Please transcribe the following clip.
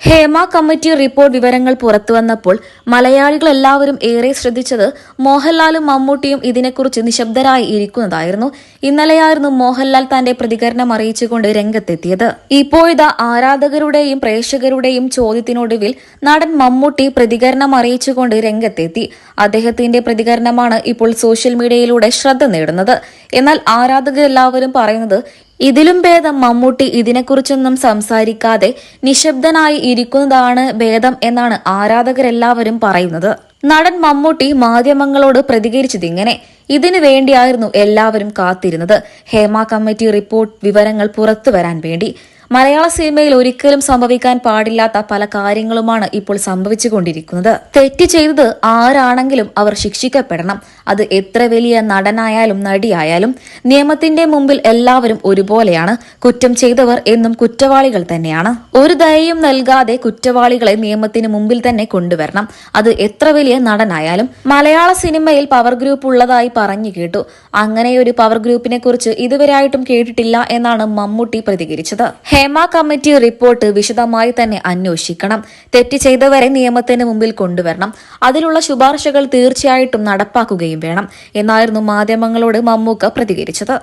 Hema committee report വിവരങ്ങൾ പുറത്തുവന്നപ്പോൾ മലയാളികൾ എല്ലാവരും ഏറെ ശ്രദ്ധിച്ചത് മോഹൻലാലും മമ്മൂട്ടിയും ഇതിനെക്കുറിച്ച് നിശബ്ദരായി ഇരിക്കുന്നതായിരുന്നു. ഇന്നലെയായിരുന്നു മോഹൻലാൽ തന്റെ പ്രതികരണം അറിയിച്ചുകൊണ്ട് രംഗത്തെത്തിയത്. ഇപ്പോഴിതാ ആരാധകരുടെയും പ്രേക്ഷകരുടെയും ചോദ്യത്തിനൊടുവിൽ നടൻ മമ്മൂട്ടി പ്രതികരണം അറിയിച്ചുകൊണ്ട് രംഗത്തെത്തി. അദ്ദേഹത്തിന്റെ പ്രതികരണമാണ് ഇപ്പോൾ സോഷ്യൽ മീഡിയയിലൂടെ ശ്രദ്ധ നേടുന്നത്. എന്നാൽ ആരാധകരെല്ലാവരും പറയുന്നത് ഇതിലും ഭേദം മമ്മൂട്ടി ഇതിനെക്കുറിച്ചൊന്നും സംസാരിക്കാതെ നിശബ്ദനായി ഇരിക്കുന്നതാണ് ഭേദം എന്നാണ് ആരാധകരെല്ലാവരും പറയുന്നത്. നടൻ മമ്മൂട്ടി മാധ്യമങ്ങളോട് പ്രതികരിച്ചത് ഇങ്ങനെ. ഇതിനു വേണ്ടിയായിരുന്നു എല്ലാവരും കാത്തിരുന്നത്. ഹേമ കമ്മിറ്റി റിപ്പോർട്ട് വിവരങ്ങൾ പുറത്തു വരാൻ വേണ്ടി. മലയാള സിനിമയിൽ ഒരിക്കലും സംഭവിക്കാൻ പാടില്ലാത്ത പല കാര്യങ്ങളുമാണ് ഇപ്പോൾ സംഭവിച്ചുകൊണ്ടിരിക്കുന്നത്. തെറ്റ് ചെയ്തത് ആരാണെങ്കിലും അവർ ശിക്ഷിക്കപ്പെടണം. അത് എത്ര വലിയ നടനായാലും നടിയായാലും നിയമത്തിന്റെ മുമ്പിൽ എല്ലാവരും ഒരുപോലെയാണ്. കുറ്റം ചെയ്തവർ എന്നും കുറ്റവാളികൾ തന്നെയാണ്. ഒരു ദയയും നൽകാതെ കുറ്റവാളികളെ നിയമത്തിന് മുമ്പിൽ തന്നെ കൊണ്ടുവരണം. അത് എത്ര വലിയ നടനായാലും. മലയാള സിനിമയിൽ പവർ ഗ്രൂപ്പ് ഉള്ളതായി പറഞ്ഞു കേട്ടു. അങ്ങനെ ഒരു പവർ ഗ്രൂപ്പിനെ കുറിച്ച് ഇതുവരെയായിട്ടും കേട്ടിട്ടില്ല എന്നാണ് മമ്മൂട്ടി പ്രതികരിച്ചത്. ഹേമ കമ്മിറ്റി റിപ്പോർട്ട് വിശദമായി തന്നെ അന്വേഷിക്കണം. തെറ്റ് ചെയ്തവരെ നിയമത്തിന് മുമ്പിൽ കൊണ്ടുവരണം. അതിലുള്ള ശുപാർശകൾ തീർച്ചയായിട്ടും നടപ്പാക്കുകയും വേണം എന്നായിരുന്നു മാധ്യമങ്ങളോട് മമ്മൂക്ക പ്രതികരിച്ചത്.